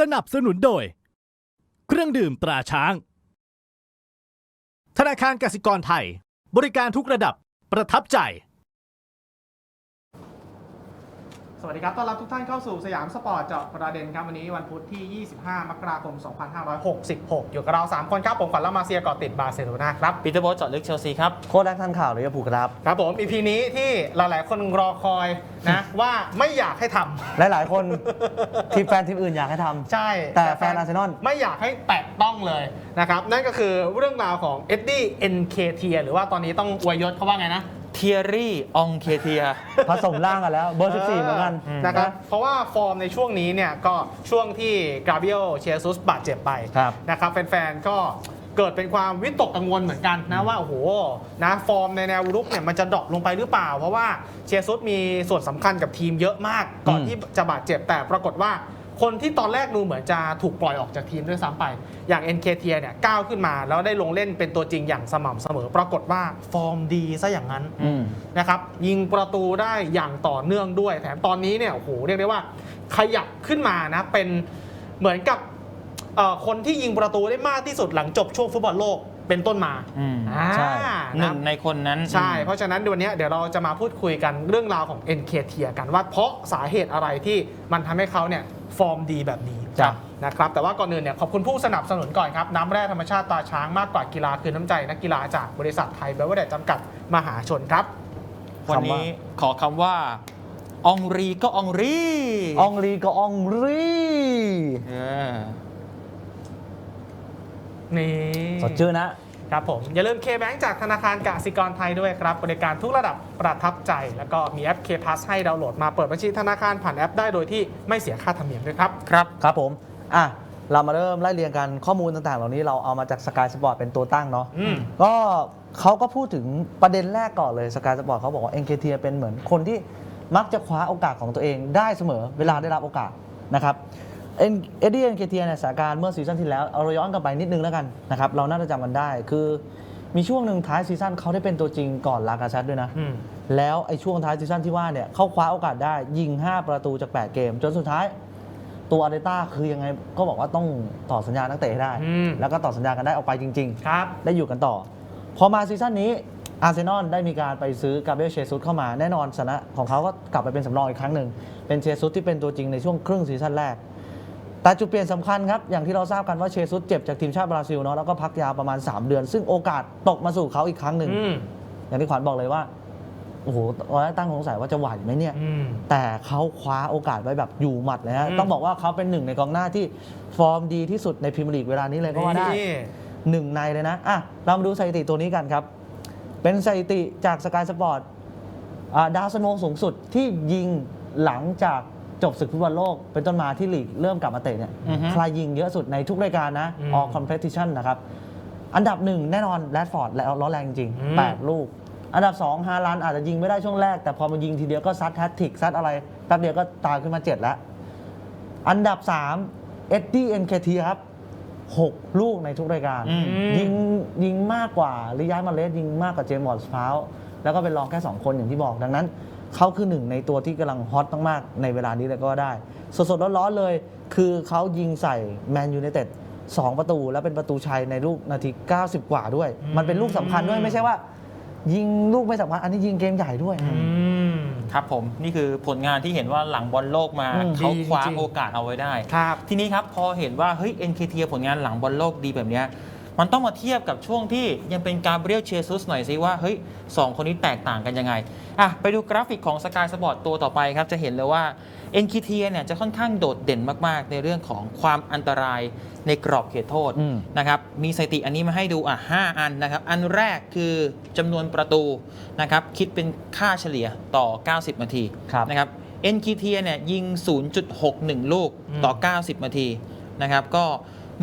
สนับสนุนโดย เครื่องดื่มตราช้าง ธนาคารกสิกรไทย บริการทุกระดับประทับใจ สวัสดีครับ ต้อนรับทุกท่านเข้าสู่สยามสปอร์ตเจาะประเด็นครับ วันนี้วันพุธที่ 25 มกราคม 2566 อยู่กับเรา 3 คนครับ ผมขวัญละมาเซียเกาะติดบาร์เซโลนาครับ ปีเตอร์โบทเจาะลึกเชลซีครับ โค้ดแรกท่านข่าวเลยผูกครับ ครับผม อีพีนี้ที่หลาย ๆ คนรอคอยนะ ว่าไม่อยากให้ทำหลาย ๆ คนทีมแฟนทีมอื่นอยากให้ทำใช่ แต่แฟนอาร์เซนอลไม่อยากให้แตะต้องเลยนะครับ นั่นก็คือเรื่องราวของเอ็ดดี้เอ็นเคเทียหรือว่าตอนนี้ต้องอวยยศเขาว่าไงนะ เทียรี่องเคเทีย ผสมร่างกันแล้ว เบอร์ 14 เหมือนกันนะครับ เพราะว่าฟอร์มในช่วงนี้เนี่ยก็ช่วงที่กราเบียลเชซุสบาดเจ็บไปครับนะครับแฟนๆก็เกิดเป็นความวิตกกังวลเหมือนกันนะว่าโอ้โหนะฟอร์มในแนวรุกเนี่ยมันจะดรอปลงไปหรือเปล่า เพราะว่าเชซุสมีส่วนสำคัญกับทีมเยอะมากก่อนอืมที่จะบาดเจ็บแต่ปรากฏว่า คนที่ตอนแรกดูเหมือนจะถูกปล่อยออกจากทีมด้วยซ้ำไป อย่าง NK เทียเนี่ยก้าวขึ้นมาแล้วได้ลงเล่นเป็นตัวจริงอย่างสม่ำเสมอ ปรากฏว่าฟอร์มดีซะอย่างนั้นอืมนะครับยิงประตูได้อย่างต่อเนื่องด้วย แถมตอนนี้เนี่ยโอ้โหเรียกได้ว่าขยับขึ้นมานะเป็นเหมือนกับเอ่อคนที่ยิงประตูได้มากที่สุดหลังจบช่วงฟุตบอลโลก เป็นต้นมาอืมอ่าใช่หนึ่ะงในคนนั้นใช่ เพราะฉะนั้นวันนี้เดี๋ยวเราจะมาพูดคุยกันเรื่องราวของ NK เทียกันว่าเพราะสาเหตุอะไรที่มันทำให้เขาเนี่ยฟอร์มดีแบบนี้จ้ะ นะครับแต่ว่าก่อนอื่นเนี่ยขอบคุณผู้สนับสนุนก่อนครับ น้ำแร่ธรรมชาติตาช้างมากกว่ากีฬาคือน้ำใจนักกีฬาจากบริษัทไทยเบเวอร์เดจจำกัดมหาชนครับ วันนี้ขอคำว่าองรีก็องรีอองลีก็อองรีเออนี่สดชื่นนะ ครับผม อย่าลืม K-Bank จากธนาคารกสิกรไทยด้วยครับ บริการทุกระดับประทับใจ แล้วก็มีแอป K Plus ให้ดาวน์โหลดมาเปิดบัญชีธนาคารผ่านแอปได้โดยที่ไม่เสียค่าธรรมเนียมด้วยครับ ครับ ครับผม อะ เรามาเริ่มไล่เรียงกันข้อมูลต่างๆ เหล่านี้เราเอามาจากสกายสปอร์ตเป็นตัวตั้งเนาะอืม ก็เขาก็พูดถึงประเด็นแรกก่อนเลยสกายสปอร์ตเขาบอกว่าเอ็นเคเทียเป็นเหมือนคนที่มักจะคว้าโอกาสของตัวเองได้เสมอเวลาได้รับโอกาสนะครับ เอ็ดดี้เอ็นเคเทียเนี่ยสถานการณ์เมื่อซีซั่นที่แล้วเอาเราย้อนกลับไปนิดนึงแล้วกันนะครับเราน่าจะจำกันได้คือมีช่วงหนึ่งท้ายซีซั่นเขาได้เป็นตัวจริงก่อนลากาชัดด้วยนะอืมแล้วไอ้ช่วงท้ายซีซั่นที่ว่าเนี่ยเขาคว้าโอกาสได้ยิง 5 ประตูจาก 8 เกม จนสุดท้ายตัวอาร์เตต้าคือยังไงก็บอกว่าต้องต่อสัญญานักเตะให้ได้อืมแล้วก็ต่อสัญญากันได้ออกไปจริงๆครับได้อยู่กันต่อ พอมาซีซั่นนี้อาร์เซนอลได้มีการไปซื้อกาเบรียลเชซุสเข้ามาแน่นอนสถานะของเขาก็กลับไปเป็นสำรองอีกครั้งหนึ่งเป็นเชซุสที่เป็นตัวจริงในช่วงครึ่งซีซั่นแรก แต่จุดเปลี่ยนสำคัญครับ อย่างที่เราทราบกันว่าเชซุสเจ็บจากทีมชาติบราซิลเนาะแล้วก็พักยาวประมาณ 3 เดือน ซึ่งโอกาสตกมาสู่เขาอีกครั้งหนึ่งอืมอย่างที่ขวัญบอกเลยว่าโอ้โหตอนแรกตั้งสงสัยว่าจะไหวไหมเนี่ยอืมแต่เขาคว้าโอกาสไว้แบบอยู่หมัดเลยฮะอืมต้องบอกว่าเขาเป็นหนึ่งในกองหน้าที่ฟอร์มดีที่สุดในพรีเมียร์ลีกเวลานี้เลยก็ว่าได้นี่หนึ่งในเลยนะอะเรามาดูสถิติตัวนี้กันครับ เป็นสถิติจากสกายสปอร์ตดาวซันโวสูงสุดที่ยิงหลังจาก จบศึกฟุตบอลโลกเป็นต้นมาที่ลีกเริ่มกลับมาเตะเนี่ยอือฮึใครยิงเยอะสุดในทุกรายการนะอืมออกคอมเพ t ติชันนะครับ อันดับหนึ่งแน่นอนแรดฟอร์ดและล้อแรงจริงอืมแปดลูก อันดับ 2 ฮาลันอาจจะยิงไม่ได้ช่วงแรก แต่พอมายิงทีเดียวก็ซัดแฮตทริกซัดอะไรแป๊บเดียวก็ตามขึ้นมา 7 แล้ว อันดับ 3 เอ็ดดี้เอ็นเคทีครับ 6 ลูกในทุกรายการ อืม ยิงยิงมากกว่าลิยามาเลสยิงมากกว่าเจมส์วอร์ดสพาวแล้วก็เป็นรองแค่ 2 คนอย่างที่บอกดังนั้น เขาคือหนึ่งในตัวที่กำลังฮอตมากๆในเวลานี้เลยก็ได้ สดๆร้อนๆเลย คือเขายิงใส่แมนยูไนเต็ดสองประตูแล้วเป็นประตูชัยในลูกนาที 90 กว่าด้วย มันเป็นลูกสำคัญด้วยไม่ใช่ว่า ยิงลูกไม่สำคัญอันนี้ยิงเกมใหญ่ด้วย อืมครับผมนี่คือผลงานที่เห็นว่าหลังบอลโลกมา อืม เขาดีคว้าจริงๆ โอกาสเอาไว้ได้ ครับ ทีนี้ครับพอเห็นว่าเฮ้ย NKT ผลงานหลังบอลโลกดีแบบเนี้ย มันต้องมาเทียบกับช่วงที่ยังเป็นกาเบรียลเชซุสหน่อยสิว่าเฮ้ยสองคนนี้แตกต่างกันยังไงอะไปดูกราฟิกของสกายสปอร์ตตัวต่อไปครับ จะเห็นเลยว่า NKT เนี่ยจะค่อนข้างโดดเด่นมากๆ ในเรื่องของความอันตรายในกรอบเขตโทษอืมนะครับมีสถิติอันนี้มาให้ดูอะ5อันนะครับอันแรกคือจำนวนประตูนะครับคิดเป็นค่าเฉลี่ยต่อ 90 นาทีครับนะครับ NKT เนี่ยยิง 0.61 ลูกต่อ 90 นาทีนะครับก็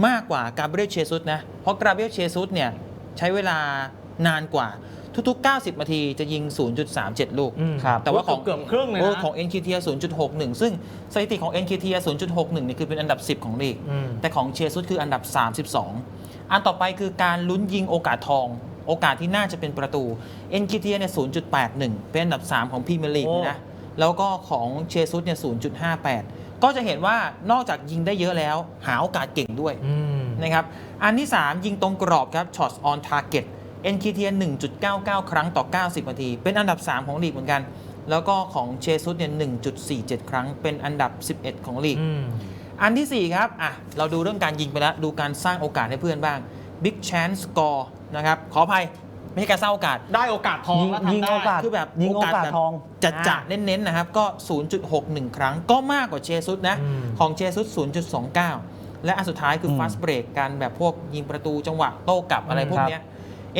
มากกว่ากาเบรียลเชซุสนะ เพราะกาเบรียลเชซุสเนี่ยใช้เวลานานกว่าทุกๆ 90 นาทีจะยิง 0.37 ลูกอืมครับแต่ว่าของเกือบครึ่งเลยโอ้นะของ NKT 0.61 ซึ่งสถิติของ NKT 0.61เนี่ยคือเป็นอันดับ 10 ของลีกอืมแต่ของเชียร์ซุดคืออันดับ 32 อันต่อไปคือการลุ้นยิงโอกาสทอง โอกาสที่น่าจะเป็นประตู NKT เนี่ย 0.81 เป็นอันดับ 3 ของพรีเมียร์ลีกโอ้นะ แล้วก็ของเชียร์ซุดเนี่ย 0.58 ก็จะเห็นว่านอกจากยิงได้เยอะแล้ว หาโอกาสเก่งด้วยอืมนะครับอันที่ 3 ยิงตรงกรอบครับ shots on target NKT 1.99 ครั้งต่อ 90 นาที เป็นอันดับ 3 ของลีกเหมือนกัน แล้วก็ของเชซุสเนี่ย 1.47 ครั้ง เป็นอันดับ 11 ของลีกอืมอันที่ 4 ครับ อะ เราดูเรื่องการยิงไปแล้ว ดูการสร้างโอกาสให้เพื่อนบ้าง Big Chance Score นะครับ ขออภัย ไม่ใช่การสร้างโอกาสได้โอกาสทองยิงแล้วยิงทำได้ โอกาสคือแบบยิงโอกาสแบบทองจัดจัดอ่าเน้นๆนะครับ ก็ 0.61 ครั้งก็มากกว่าเชซุสนะ อืม ของเชซุส0.29 และอันสุดท้ายคืออืม fast break การแบบพวกยิงประตูจังหวะโต้กลับอะไรพวกเนี้ย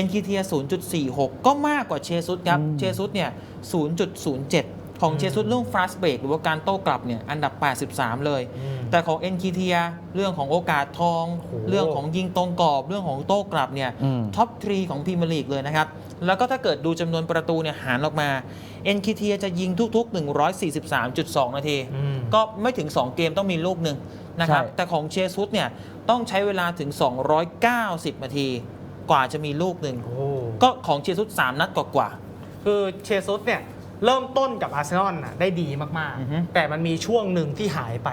NKT 0.46 ก็มากกว่าเชซุสครับ อืม เชซุสเนี่ย 0.07 ของเชซุสเรื่อง fast break หรือว่าการโต้กลับเนี่ยอันดับ 83 เลยอืมแต่ของ NKT เรื่องของโอกาสทองโอ้โหเรื่องของยิงตรงกรอบเรื่องของโต้กลับเนี่ยอืมท็อปทรีของพรีเมียร์ลีกเลยนะครับ แล้วก็ถ้าเกิดดูจำนวนประตูเนี่ยหารออกมา NKT จะยิงทุกๆ 143.2 นาทีอืมก็ไม่ถึง 2 เกมต้องมีลูกหนึ่งนะครับใช่แต่ของเชซุสเนี่ยต้องใช้เวลาถึง 290 นาที กว่าจะมีลูกหนึ่งโอ้ก็ของเชซุส3นัดกว่าคือเชซุสเนี่ย เริ่มต้นกับอาร์เซนอลน่ะได้ดีมากอือฮึๆแต่มันมีช่วงหนึ่งที่หายไป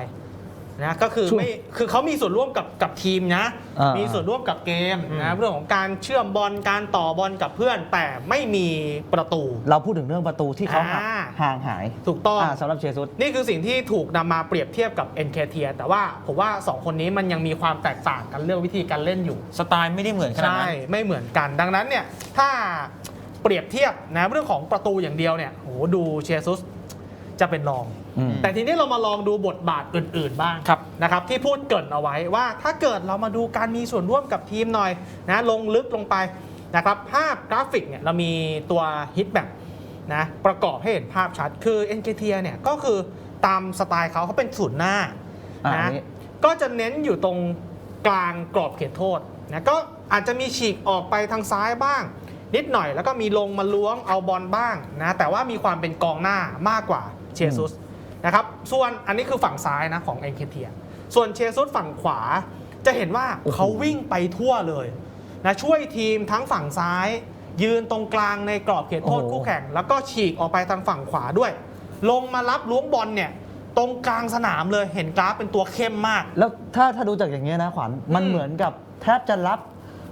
นะก็คือช่วงไม่คือเขามีส่วนร่วมกับกับทีมนะอ่ามีมีส่วนร่วมกับเกมนะเรื่องของการเชื่อมบอลการต่อบอลกับเพื่อน แต่ไม่มีประตู เราพูดถึงเรื่องประตูที่เขาห่างอ่าห่างหาย ถูกต้องอ่าสำหรับเชซุสนี่คือสิ่งที่ถูกนำมาเปรียบเทียบกับ NK เทียแต่ว่าผมว่า 2 คนนี้มันยังมีความแตกต่างกันเรื่องวิธีการเล่นอยู่ๆสไตล์ไม่ได้เหมือนขนาดใช่นั้นไม่เหมือนกันดังนั้นเนี่ยถ้า เปรียบเทียบนะเรื่องของประตูอย่างเดียวเนี่ยโหดูเชซุสจะเป็นรองอืมแต่ทีนี้เรามาลองดูบทบาทอื่น ๆ บ้างครับนะครับที่พูดเกรินเอาไว้ว่าถ้าเกิดเรามาดูการมีส่วนร่วมกับทีมหน่อยนะลงลึกลงไปนะครับภาพกราฟิกเนี่ยเรามีตัวฮิตแบบนะประกอบให้เห็นภาพชัด คือ n k t เนี่ยก็คือตามสไตล์เขาเขาเป็นศูนย์หน้าอ่านะอันนี้ก็จะเน้นอยู่ตรงกลางกรอบเขตโทษนะก็อาจจะมีฉีกออกไปทางซ้ายบ้าง นิดหน่อย แล้วก็มีลงมาล้วงเอาบอลบ้างนะแต่ว่ามีความเป็นกองหน้ามากกว่าเชซุสนะครับส่วนอันนี้คือฝั่งซ้ายนะของเอ็นเคเทีย ส่วนเชซุสฝั่งขวา จะเห็นว่าโอ้โหเขาวิ่งไปทั่วเลยนะช่วยทีมทั้งฝั่งซ้าย ยืนตรงกลางในกรอบเขตโทษคู่แข่ง แล้วก็ฉีกออกไปทางฝั่งขวาด้วย ลงมารับล้วงบอลเนี่ยตรงกลางสนามเลยเห็นกราฟเป็นตัวเข้มมาก แล้วถ้าถ้าดูจากอย่างเงี้ยนะขวัญมันอืมเหมือนกับแทบจะรับ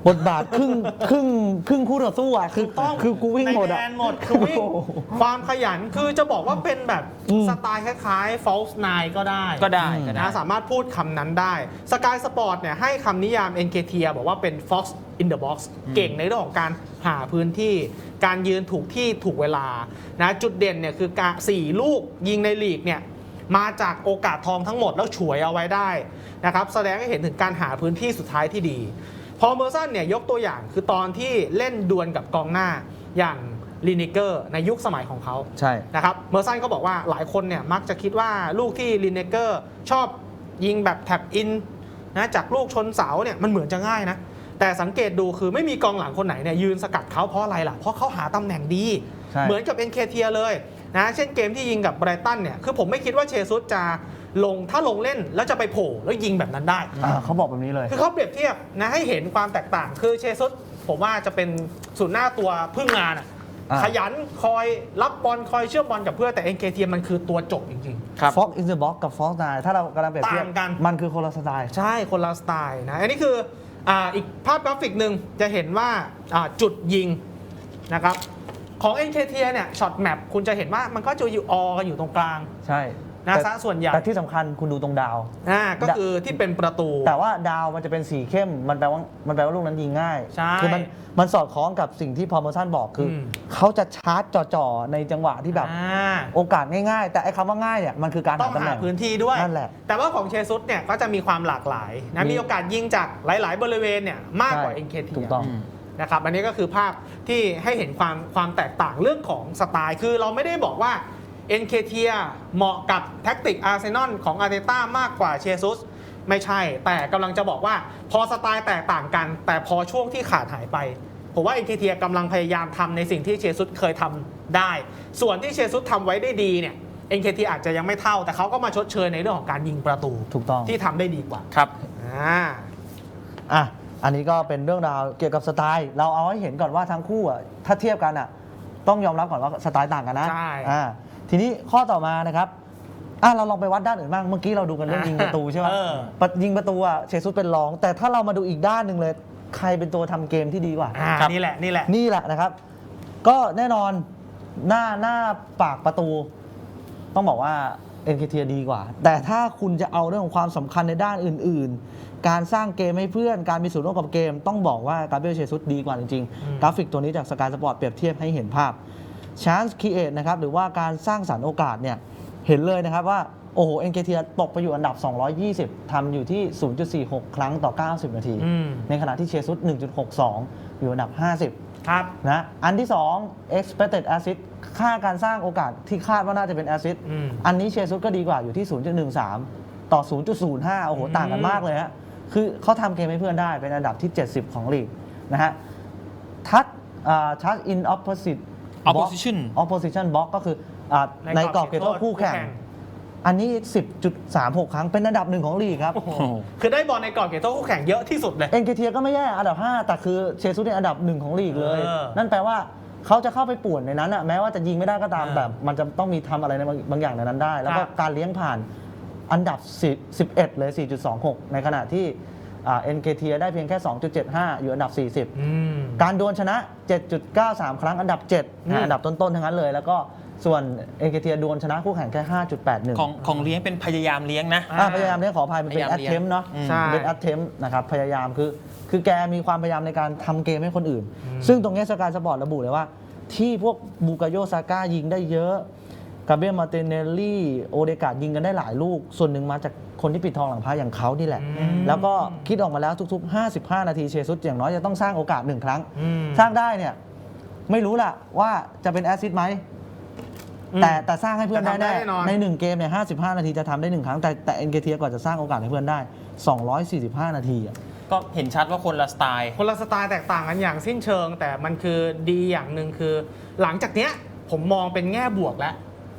บทบาทครึ่งครึ่งครึ่งคู่ต่อสู้อะคือถูกต้องคือกูวิ่งหมดในอะแดนหมดคือวิ่งโอ้โหความขยันคือจะบอกว่าเป็นแบบอืมสไตล์คล้ายๆ false nine ก็ได้ก็ได้อืมก็ได้นะสามารถพูดคำนั้นได้สกายสปอร์ตเนี่ยให้คำนิยาม NKT บอกว่าเป็น fox in the box อืมเก่งในเรื่องของการหาพื้นที่ การยืนถูกที่ถูกเวลานะจุดเด่นเนี่ยคือการสี่ลูกยิงในลีกเนี่ยมาจากโอกาสทองทั้งหมดแล้วฉวยเอาไว้ได้นะครับแสดงให้เห็นถึงการหาพื้นที่สุดท้ายที่ดี พอเมอร์สันเนี่ยยกตัวอย่างคือตอนที่เล่นดวลกับกองหน้าอย่างลีนิเกอร์ในยุคสมัยของเขาใช่นะครับเมอร์สันก็บอกว่าหลายคนเนี่ยมักจะคิดว่าลูกที่ลินเนเกอร์ชอบยิงแบบแท็บอินนะจากลูกชนเสาเนี่ยมันเหมือนจะง่ายนะ แต่สังเกตดูคือไม่มีกองหลังคนไหนเนี่ยยืนสกัดเขาเพราะอะไรล่ะ เพราะเขาหาตำแหน่งดีใช่เหมือนกับ NK เทียเลยนะเช่นเกมที่ยิงกับไบรตันเนี่ยคือผมไม่คิดว่าเชซุสจะ ลงถ้าลงเล่นแล้วจะไปโผล่แล้วยิงแบบนั้นได้ อ่าเขาบอกแบบนี้เลย คือเขาเปรียบเทียบนะให้เห็นความแตกต่าง คือเชซุสผมว่าจะเป็นศูนย์หน้าตัวพึ่งงานอะอ่า ขยันคอยรับบอลคอยเชื่อมบอลกับเพื่อนแต่ NKT มันคือตัวจบจริง ครับ ฟ็อกอินเดอะบ็อกกับฟ็อกนายถ้าเรากำลังเปรียบเทียบต่างกัน มันคือคนละสไตล์ ๆ ใช่คนละสไตล์นะ อันนี้คืออ่าอีกภาพกราฟิกหนึ่งจะเห็นว่าอ่าจุดยิงนะครับของ NKT เนี่ยช็อตแมปคุณจะเห็นว่ามันก็จะอยู่ออกันอยู่ตรงกลาง ใช่ นะแต่ซะส่วนใหญ่แต่ที่สำคัญคุณดูตรงดาวอ่าก็คือที่เป็นประตู แต่ว่าดาวมันจะเป็นสีเข้มมันแปลว่ามันแปลว่าลูกนั้นยิงง่ายใช่คือมันมันสอดคล้องกับสิ่งที่พอมเมอร์สันบอกคืออมเขาจะชาร์จจ่อๆในจังหวะที่แบบอ่าโอกาสง่ายๆ แต่ไอ้คำว่าง่ายเนี่ยมันคือการต้หาองตำแหหาน่งพื้นที่ด้วยนั่นแหละแต่ว่าของเชซุสเนี่ยก็จะมีความหลากหลายนะมีมีโอกาสยิงจากหลาย ๆ บริเวณเนี่ยมากกว่าใช่ NKT ถูกต้องนะครับอันนี้ก็คือภาพที่ให้เห็นความความแตกต่างเรื่องของสไตล์ คือเราไม่ได้บอกว่า NKT เหมาะกับแท็กติกอาร์เซนอลของอาร์เตต้ามากกว่าเชซุสไม่ใช่ แต่กำลังจะบอกว่าพอสไตล์แตกต่างกัน แต่พอช่วงที่ขาดหายไป ผมว่า NKT กำลังพยายามทำในสิ่งที่เชซุสเคยทำได้ ส่วนที่เชซุสทำไว้ได้ดีเนี่ย NKT อาจจะยังไม่เท่า แต่เขาก็มาชดเชยในเรื่องของการยิงประตูถูกต้องที่ทำได้ดีกว่าครับอ่าอะอันนี้ก็เป็นเรื่องราวเกี่ยวกับสไตล์ เราเอาให้เห็นก่อนว่าทั้งคู่อะถ้าเทียบกันอะต้องยอมรับก่อนว่าสไตล์ต่างกันนะใช่อ่า ทีนี้ข้อต่อมานะครับอะเราลองไปวัดด้านอื่นบ้างเมื่อกี้เราดูกันเรื่องยิงประตูใช่ไหมเออ ปะยิงประตูอะเชซุสเป็นรอง แต่ถ้าเรามาดูอีกด้านหนึ่งเลย ใครเป็นตัวทำเกมที่ดีกว่า อ่าครับ นี่แหละนี่แหละ นี่แหละนะครับ ก็แน่นอนหน้าหน้าปากประตู ต้องบอกว่าเอ็นเคเทียดีกว่า แต่ถ้าคุณจะเอาเรื่องของความสำคัญในด้านอื่น ๆ การสร้างเกมให้เพื่อนการมีส่วนร่วมกับเกม ต้องบอกว่ากาเบรียลเชซุสดีกว่าจริงอืมๆกราฟิกตัวนี้จากสกายสปอร์ตเปรียบเทียบให้เห็นภาพ Chance Create นะครับหรือว่าการสร้างสรรค์โอกาสเนี่ยเห็นเลยนะครับว่า โอ้โหเอ็นเคเทียตกไปอยู่อันดับ 220 ทำอยู่ที่ 0.46 ครั้งต่อ 90 นาที อืม ในขณะที่เชซุส1.62 อยู่อันดับ 50 ครับ นะ อันที่ 2 expected assist ค่าการสร้างโอกาสที่คาดว่าน่าจะเป็น assist อืม อันนี้เชซุสก็ดีกว่าอยู่ที่ 0.13 ต่อ 0.05 โอ้โหอืมต่างกันมากเลยฮะ คือเขาทำเกมให้เพื่อนได้เป็นอันดับที่ 70 ของลีกนะฮะ ทัชทัช in opposite box Opposition opposition box ก็คืออ่าในกรอบเขตโทษคู่แข่ง อันนี้ 10.36 ครั้งเป็นอันดับหนึ่งของลีกครับโอ้โหคือได้บอลในกรอบเขตโทษคู่แข่งเยอะที่สุดเลย เอ็นเคเทียก็ไม่แย่อันดับ 5 แต่คือเชซุสในยอันดับหนึ่งของลีกเลยเออนั่นแปลว่าเขาจะเข้าไปป่วนในนั้นอะแม้ว่าจะยิงไม่ได้ก็ตามเออแต่มันจะต้องมีทำอะไรในบางบางอย่างในนั้นได้ แล้วก็ครับการเลี้ยงผ่านอันดับ10 11เลย4.26 ในขณะที่ เอ็นเคเทียได้เพียงแค่ 2.75 อยู่อันดับ 40อืมการดวลชนะ 7.93 ครั้งอันดับ7อืมนะอันดับต้น ๆ ทั้งนั้นเลย แล้วก็ส่วนเอ็นเคเทียดวลชนะคู่แข่งแค่ 5.81 ของของเลี้ยงเป็นพยายามเลี้ยงนะอ่าพยายามเลี้ยงขออภัยมันเป็นพยายามแอดเลี้ยงเทมเนาะอืมใช่เป็นแอดเทมนะครับพยายามคือคือแกมีความพยายามในการทำเกมให้คนอื่นอืมซึ่งตรงนี้สกายสปอร์ตระบุเลยว่า ที่พวกบูกาโยซาก้ายิงได้เยอะ กาเบรียลมาเตเนลลี่โอเดกาดยิงกันได้หลายลูก ส่วนหนึ่งมาจากคนที่ปิดทองหลังพระอย่างเขานี่แหละอืมแล้วก็คิดออกมาแล้วทุก ๆ 55 นาทีเชซุสอย่างน้อยจะต้องสร้างโอกาสหนึ่งครั้งอืมสร้างได้เนี่ยไม่รู้ล่ะว่าจะเป็นแอสซิสต์ไหมอืมแต่แต่สร้างให้เพื่อนได้แต่ทำได้แน่แน่นอนในหนึ่งเกมเนี่ย55 นาทีจะทำได้หนึ่งครั้ง แต่แต่เอ็นเกเทียกว่าจะสร้างโอกาสให้เพื่อนได้ 245 นาทีอะก็เห็นชัดว่าคนละสไตล์ คนละสไตล์แตกต่างกันอย่างสิ้นเชิง แต่มันคือดีอย่างหนึ่งคือ หลังจากเนี้ยผมมองเป็นแง่บวกแล้ว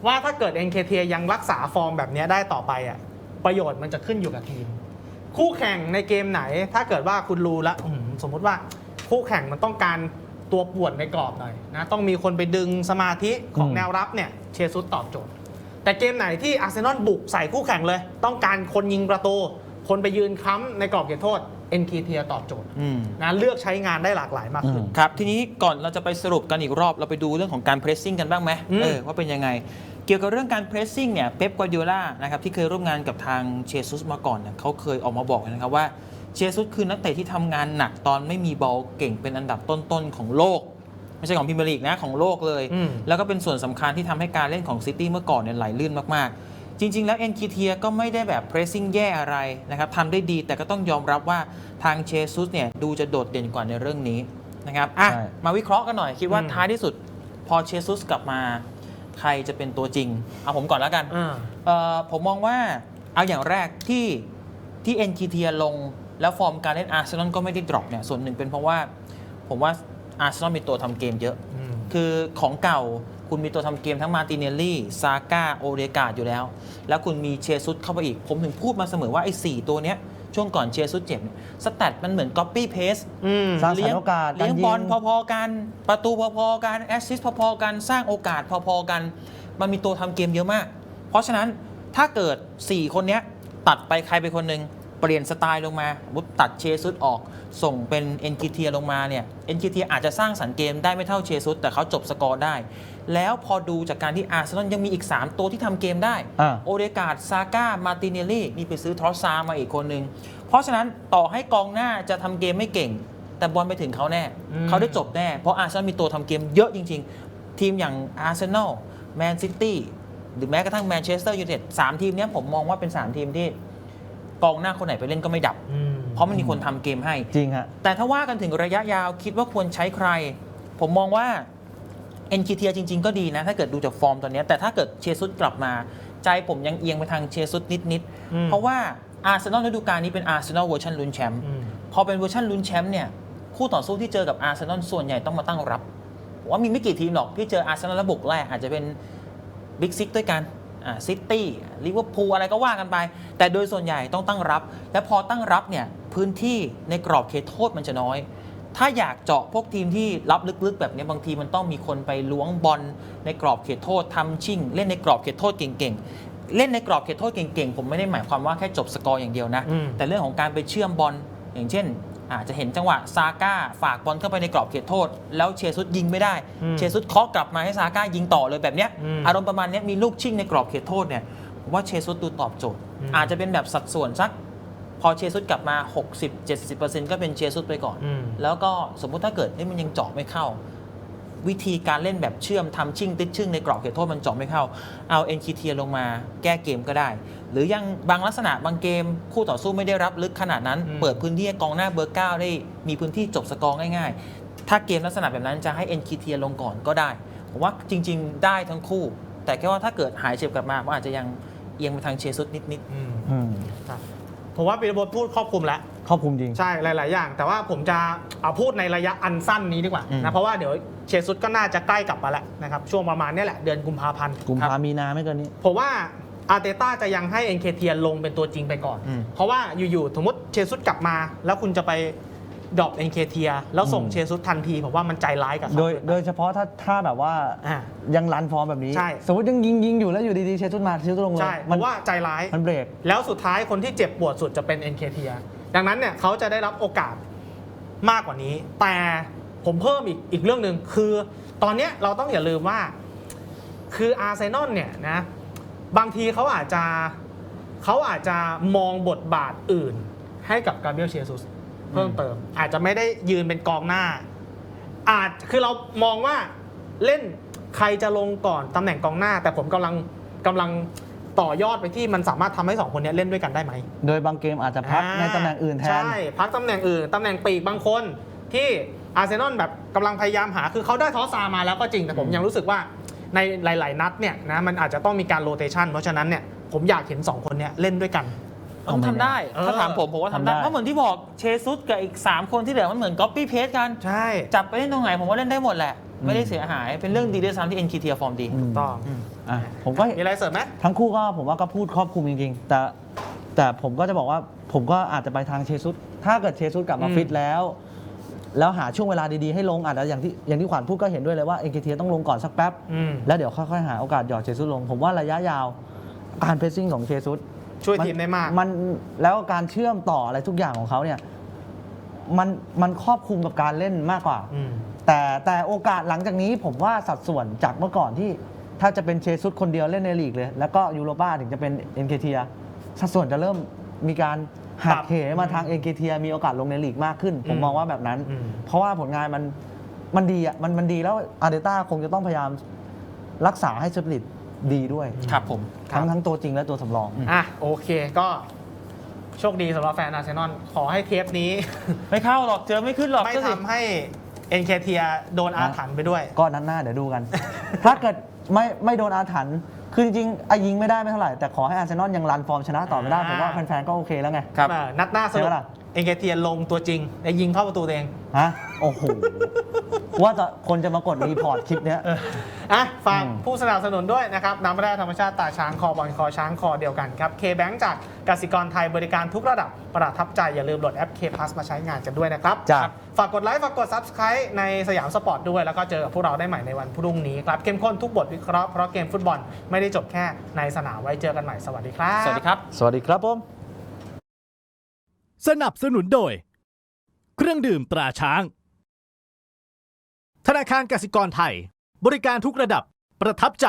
ว่าถ้าเกิด NKT ยังรักษาฟอร์มแบบเนี้ยได้ต่อไปอะประโยชน์มันจะขึ้นอยู่กับทีม คู่แข่งในเกมไหน ถ้าเกิดว่าคุณรู้แล้วอืมสมมุติว่าคู่แข่งมันต้องการตัวป่วนในกรอบหน่อยนะต้องมีคนไปดึงสมาธิของอืมแนวรับเนี่ยเชซุสตอบโจทย์ แต่เกมไหนที่อาร์เซนอลบุกใส่คู่แข่งเลย ต้องการคนยิงประตู คนไปยืนค้ำในกรอบเขตโทษ NKT ตอบโจทย์อืมนะเลือกใช้งานได้หลากหลายมากขึ้นครับ ทีนี้ก่อนเราจะไปสรุปกันอีกรอบเราไปดูเรื่องของการเพรสซิ่งกันบ้างไหมอืมเออว่าเป็นยังไง เกี่ยวกับเรื่องการเพรสซิ่งเนี่ยเป๊ปกวาดิโอล่านะครับที่เคยร่วมงานกับทางเชซุสมาก่อนเนี่ยเขาเคยออกมาบอกเลยนะครับว่าเชซุสคือนักเตะที่ทำงานหนักตอนไม่มีบอลเก่งเป็นอันดับต้นๆของโลก ไม่ใช่ของพรีเมียร์ลีกนะของโลกเลยอืมแล้วก็เป็นส่วนสำคัญที่ทำให้การเล่นของซิตี้เมื่อก่อนเนี่ยไหลลื่นมากๆ จริง ๆ แล้วเอ็นคิเทียก็ไม่ได้แบบเพรสซิ่งแย่อะไรนะครับทำได้ดีแต่ก็ต้องยอมรับว่าทางเชซุสเนี่ยดูจะโดดเด่นกว่าในเรื่องนี้นะครับอะใช่มาวิเคราะห์กันหน่อยคิดว่าอืมท้ายที่สุดพอเชซุสกลับมา ใครจะเป็นตัวจริง เอาผมก่อนแล้วกันอ่าเอ่อผมมองว่าเอาอย่างแรกที่ที่เอ็นคิเทียลงแล้วฟอร์มการเล่นอาร์เซนอลก็ไม่ได้ดรอปเนี่ยส่วนหนึ่งเป็นเพราะว่า ผมว่าอาร์เซนอลมีตัวทำเกมเยอะอืมคือของเก่าคุณมีตัวทำเกมทั้งมาร์ติเนลลี่ซาก้าโอเดกาดอยู่แล้ว แล้วคุณมีเชซุสเข้าไปอีก ผมถึงพูดมาเสมอว่าไอ้สตัวเนี้ย ช่วงก่อนเชซุสเจ็บเนี่ยสแตทมันเหมือนก๊อปปี้เพสอืม สร้างสรรค์โอกาสเลี้ยงการยิงบอลพอๆกัน ประตูพอๆกันแอสซิสต์พอๆกันสร้างโอกาสพอๆกัน มันมีตัวทำเกมเยอะมาก เพราะฉะนั้นถ้าเกิด 4 คนเนี้ยตัดไปใครไปคนหนึ่งเปลี่ยนสไตล์ลงมาปุ๊บตัดเชซุสออก ส่งเป็นเอ็นกิเทียลงมาเนี่ยเอ็นกิเทียอาจจะสร้างสรรค์เกมได้ไม่เท่าเชซุสแต่เขาจบสกอร์ได้ แล้วพอดูจากการที่อาร์เซนอลยังมีอีก 3 ตัวที่ทำเกมได้อ่าโอเดกาดซาก้า มาติเนลลี่นี่ไปซื้อทรอสซามาอีกคนนึง เพราะฉะนั้นต่อให้กองหน้าจะทำเกมไม่เก่ง แต่บอลไปถึงเขาแน่อืมเขาได้จบแน่ เพราะอาร์เซนอลมีตัวทำเกมเยอะจริง ๆ ทีมอย่างอาร์เซนอลแมนซิตี้หรือแม้กระทั่งแมนเชสเตอร์ยูไนเต็ดสามทีมเนี้ยผมมองว่าเป็น 3 ทีมที่ กองหน้าคนไหนไปเล่นก็ไม่ดับอืมเพราะมันมีคนทำเกมให้ จริงฮะ แต่ถ้าว่ากันถึงระยะยาวคิดว่าควรใช้ใคร ผมมองว่าเอ็นคิเทียจริง ๆ ก็ดีนะ ถ้าเกิดดูจากฟอร์มตอนเนี้ยแต่ถ้าเกิดเชซุสกลับมา ใจผมยังเอียงไปทางเชซุสนิดอืมๆเพราะว่าอาร์เซนอลฤดูกาลนี้เป็นอาร์เซนอลเวอร์ชันลุ้นแชมป์อืมพอเป็นเวอร์ชันลุ้นแชมป์เนี่ยคู่ต่อสู้ที่เจอกับอาร์เซนอลส่วนใหญ่ต้องมาตั้งรับผมว่ามีไม่กี่ทีมหรอกที่เจออาร์เซนอลแล้วบุกแรกอาจจะเป็นบิ๊กซิกด้วยกันอ่า ซิตี้ลิเวอร์พูลอะไรก็ว่ากันไป แต่โดยส่วนใหญ่ต้องตั้งรับ และพอตั้งรับเนี่ยพื้นที่ในกรอบเขตโทษมันจะน้อย ถ้าอยากเจาะพวกทีมที่รับลึกๆ แบบนี้บางทีมันต้องมีคนไปล้วงบอลในกรอบเขตโทษทำชิ่ง เล่นในกรอบเขตโทษเก่งๆเล่นในกรอบเขตโทษเก่งๆ ผมไม่ได้หมายความว่าแค่จบสกอร์อย่างเดียวนะอืมแต่เรื่องของการไปเชื่อมบอลอย่างเช่น อาจจะเห็นจังหวะซาก้าฝากบอลเข้าไปในกรอบเขตโทษ แล้วเชซุสยิงไม่ได้อืมเชซุสเคาะกลับมาให้ซาก้ายิงต่อเลยแบบเนี้ยอืมอารมณ์ประมาณเนี้ยมีลูกชิ่งในกรอบเขตโทษเนี่ยผมว่าเชซุสดูตอบโจทย์อืมอาจจะเป็นแบบสัดส่วนสักพอเชซุสกลับมา 60-70%ก็เป็นเชซุสไปก่อนอืมแล้วก็สมมุติถ้าเกิดเอ้ยมันยังเจาะไม่เข้า วิธีการเล่นแบบเชื่อมทำชิ่งติดชึ่งในกรอบเขตโทษมันเจาะไม่เข้า เอาเอ็นคีเทียลงมาแก้เกมก็ได้ หรือยังบางลักษณะบางเกม คู่ต่อสู้ไม่ได้รับลึกขนาดนั้นอืมเปิดพื้นที่ให้กองหน้าเบอร์เก้าได้มีพื้นที่จบสกอร์ง่ายๆ ถ้าเกมลักษณะแบบนั้นจะให้เอ็นคีเทียลงก่อนก็ได้ผมว่าจริง ๆ ได้ทั้งคู่ แต่แค่ว่าถ้าเกิดหายเจ็บกลับมาก็อาจจะยังเอียงไปทางเชซุสนิดอืมอืมครับผมว่าปีระบดพูดครอบคลุมแล้ว ครอบคลุมจริง ใช่หลาย ๆ อย่าง แต่ว่าผมจะเอาพูดในระยะอันสั้นนี้ดีกว่าอืม นะเพราะว่าเดี๋ยวเชซุสก็น่าจะใกล้กลับมาแล้วนะครับช่วงประมาณเนี้แหละเดือนกุมภาพันธ์กลุ่มครับพามีนาไม่เกินนี้ ผมว่า อาร์เตต้าจะยังให้เอ็นเคเทียลงเป็นตัวจริงไปก่อน อืม เพราะว่าอยู่ๆสมมติเชซุสกลับมา แล้วคุณจะไปดรอปเอ็นเคเทียแล้วส่งอืมเชซุสทันทีผมว่ามันใจร้ายกับเขาโดยเกินไปโดยเฉพาะถ้าถ้าแบบว่าอ่า ยังรันฟอร์มแบบนี้ ใช่ สมมติยังยิงยิงอยู่แล้วอยู่ดีๆเชตุนมาเชตุนลงเลยใช่ผมันมว่าใจร้าย มันเบรก แล้วสุดท้ายคนที่เจ็บปวดสุดจะเป็น NK เทียดังนั้นเนี่ยเขาจะได้รับโอกาสมากกว่านี้ แต่ผมเพิ่มอีกอีกเรื่องหนึ่งคือ ตอนเนี้ยเราต้องอย่าลืมว่า คืออาร์เซนอลเนี่ยนะ บางทีเขาอาจจะเขาอาจจะมองบทบาทอื่น ให้กับกาเบรียลเชซุสเพิ่มเติม อาจจะไม่ได้ยืนเป็นกองหน้า อาจคือเรามองว่าเล่นใครจะลงก่อนตำแหน่งกองหน้า แต่ผมกำลังกำลังต่อยอดไปที่มันสามารถทำให้สองคนเนี้เล่นด้วยกันได้ไหม โดยบางเกมอาจจะพักในตำแหน่งอื่นแทน ใช่ พักตำแหน่งอื่นตำแหน่งปีกบางคนที่อาร์เซนอลแบบกำลังพยายามหา คือเขาได้ทอสซามาแล้วก็จริง แต่ผมยังรู้สึกว่า ในหลาย ๆ นัดเนี่ยนะมันอาจจะต้องมีการโรเตชันเพราะฉะนั้นเนี่ยผมอยากเห็น 2 คนเนี้เล่นด้วยกัน ต้องทำได้ เออถ้าถามผมผมว่าทำได้ทำได้ เพราะเหมือนที่บอกเชซุสกับอีก 3 คนที่เหลือมันเหมือนก๊อปปี้เพสกัน ใช่จับไปเล่นตรงไหนผมว่าเล่นได้หมดแหละ ไม่ได้เสียหายเป็นเรื่องดีด้วยซ้ำที่เอ็นคีเทียฟอร์มดีอืมต้องอะผมก็ มีอะไรเสริมไหม ทั้งคู่ก็ผมว่าก็พูดครอบคลุมจริงๆ แต่แต่ผมก็จะบอกว่าผมก็อาจจะไปทางเชซุสถ้าเกิดเชซุสกลับมาอืมฟิตแล้ว แล้วหาช่วงเวลาดีๆให้ลงอาจจะอย่างที่อย่างที่ขวัญพูดก็เห็นด้วยเลยว่าเอ็นเคทีต้องลงก่อนสักแป๊บ อืม แล้วเดี๋ยวค่อยๆ หาโอกาสหยอดเชซุสลง ผมว่าระยะยาวการเพรสซิ่งของเชซุสช่วยทีมได้มาก มันแล้วการเชื่อมต่ออะไรทุกอย่างของเขาเนี่ยมันมันครอบคลุมกับการเล่นมากกว่า อืม แต่แต่โอกาสหลังจากนี้ผมว่าสัดส่วนจากเมื่อก่อนที่ถ้าจะเป็นเชซุสคนเดียวเล่นในลีกเลย แล้วก็ยูโรป้าถึงจะเป็นเอ็นเคทีสัดส่วนจะเริ่มมีการ หัปรักบเหมาทางเอ็นเคทีมีโอกาสลงในลีกมากขึ้น ผมอืมมองว่าแบบนั้นอืมเพราะว่าผลงานมันมันดีอะมันมันดีแล้วอาร์เดต้าคงจะต้องพยายามรักษาให้สปิริตดีด้วยครับผมครับทั้งทั้งตัวจริงและตัวสำรอง อะโอเคก็โชคดีสำหรับแฟนอาร์เซนอลขอให้เทปนี้ ไม่เข้าหรอกเจอไม่ขึ้นหรอกไม่ก็สิทำให้เอ็นเคเทียโดนอาถรรพ์ไปด้วย ก็นัดหน้าเดี๋ยวดูกัน ถ้าเกิดไม่ไม่โดนอาถรรพ์ คือจริงๆไอ้ยิงไม่ได้ไม่เท่าไหร่แต่ขอให้อาร์เซนอลยังรันฟอร์มชนะต่อไม่ได้อ่าผมว่าแฟนๆก็โอเคแล้วไง ครับเออนัดหน้าสนุกใช่ไหมล่ะ เอ็นเคเทียลงตัวจริงและยิงเข้าประตูตัวเอง ฮะโอ้โห ว่าจะคนจะมากดรีพอร์ตคลิปเนี้ย อะฝากอืม ผู้สนับสนุนด้วยนะครับน้ำแร่ธรรมชาติตาช้างคอบอลคอช้างคอเดียวกันครับ K-Bank จากกสิกรไทยบริการทุกระดับประทับใจอย่าลืมโหลดแอป K Plus มาใช้งานกันด้วยนะครับ จ้ะครับฝากกดไลค์ฝากกด Subscribe ในสยามสปอร์ตด้วย แล้วก็เจอกับพวกเราได้ใหม่ในวันพรุ่งนี้ครับ เข้มข้นทุกบทวิเคราะห์เพราะเกมฟุตบอลไม่ได้จบแค่ในสนามไว้เจอกันใหม่สวัสดีครับ สวัสดีครับ สวัสดีครับผม สนับสนุนโดย เครื่องดื่มตราช้าง ธนาคารกสิกรไทย บริการทุกระดับประทับใจ